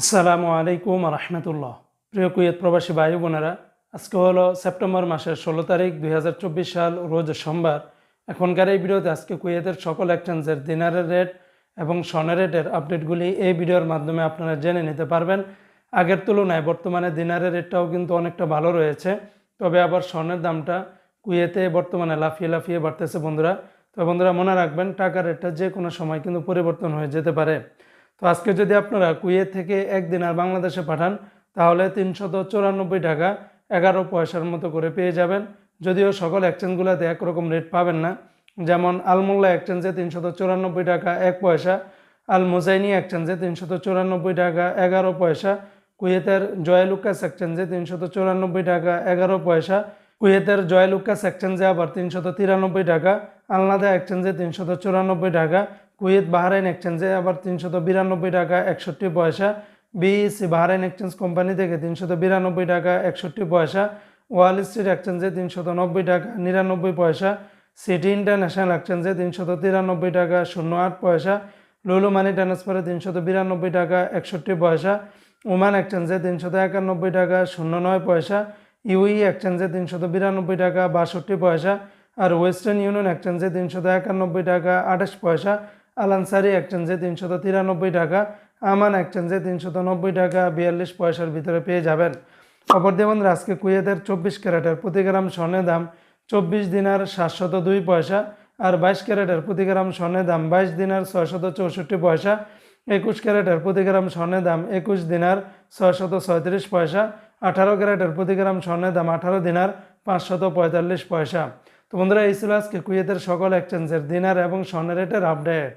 আসসালামু আলাইকুম রহমতুল্লাহ প্রিয় কুয়েত প্রবাসী ভাই বোনেরা, আজকে হলো সেপ্টেম্বর মাসের ষোলো তারিখ দুই হাজার চব্বিশ সাল, রোজ সোমবার। এখনকার এই ভিডিওতে আজকে কুয়েতের সকল এক্সচেঞ্জের দিনারের রেট এবং স্বর্ণের রেটের আপডেটগুলি এই ভিডিওর মাধ্যমে আপনারা জেনে নিতে পারবেন। আগের তুলনায় বর্তমানে দিনারের রেটটাও কিন্তু অনেকটা ভালো রয়েছে। তবে আবার স্বর্ণের দামটা কুয়েতে বর্তমানে লাফিয়ে লাফিয়ে বাড়তেছে বন্ধুরা। তো বন্ধুরা মনে রাখবেন, টাকার রেটটা যে কোনো সময় কিন্তু পরিবর্তন হয়ে যেতে পারে। তো আজকে যদি আপনারা কুয়েত থেকে একদিন আর বাংলাদেশে পাঠান, তাহলে তিনশত চুরানব্বই টাকা এগারো পয়সার মতো করে পেয়ে যাবেন। যদিও সকল এক্সচেঞ্জগুলোতে একরকম রেট পাবেন না। যেমন আলমোল্লা এক্সচেঞ্জে তিনশত চুরানব্বই টাকা এক পয়সা আল মোজাইনি এক্সচেঞ্জে তিনশত চুরানব্বই টাকা এগারো পয়সা, কুয়েতের জয়লুকাস এক্সচেঞ্জে তিনশত চুরানব্বই টাকা এগারো পয়সা, কুয়েতের জয়লুকাস এক্সচেঞ্জে আবার তিনশত তিরানব্বই টাকা, আলনাদা এক্সচেঞ্জে তিনশত চুরানব্বই টাকা কুয়েত বাহরাইন এক্সচেঞ্জে আবার তিনশত বিরানব্বই টাকা, একষট্টি পয়সা। বিইসি বাহরাইন এক্সচেঞ্জ কোম্পানি থেকে তিনশত বিরানব্বই টাকা, একষট্টি পয়সা। ওয়াল স্ট্রিট এক্সচেঞ্জে তিনশত নব্বই টাকা, নিরানব্বই পয়সা। সিটি ইন্টারন্যাশনাল এক্সচেঞ্জে তিনশত তিরানব্বই টাকা, শূন্য আট পয়সা। লুলু মানি ট্রান্সফারে তিনশত বিরানব্বই টাকা, একষট্টি পয়সা। ওমান এক্সচেঞ্জে তিনশত একানব্বই টাকা, শূন্য নয় পয়সা। ইউই এক্সচেঞ্জে তিনশত বিরানব্বই টাকা, বাষট্টি পয়সা। আর ওয়েস্টার্ন ইউনিয়ন এক্সচেঞ্জে তিনশত একানব্বই টাকা, আঠাশ পয়সা। আলানসারি এক্সচেঞ্জে তিনশত তিরানব্বই টাকা, আমান এক্সচেঞ্জে তিনশত নব্বই টাকা, বিয়াল্লিশ পয়সার ভিতরে পেয়ে যাবেন। অপরদিকে বন্ধুরা, আজকে কুয়েতের চব্বিশ ক্যারেটের প্রতি গ্রাম স্বর্ণের দাম চব্বিশ দিনার সাতশত দুই পয়সা আর বাইশ ক্যারেটের প্রতি গ্রাম স্বর্ণের দাম বাইশ দিনার ছয়শত চৌষট্টি পয়সা। একুশ ক্যারেটের প্রতি গ্রাম স্বর্ণের দাম একুশ দিনার ছয়শত ছয়ত্রিশ পয়সা। আঠারো ক্যারেটের প্রতি গ্রাম স্বর্ণের দাম আঠারো দিনার পাঁচশত পঁয়তাল্লিশ পয়সা। তো বন্ধুরা, এই ছিল আজকে কুয়েতের সকল এক্সচেঞ্জের দিনার এবং স্বর্ণের রেটের আপডেট।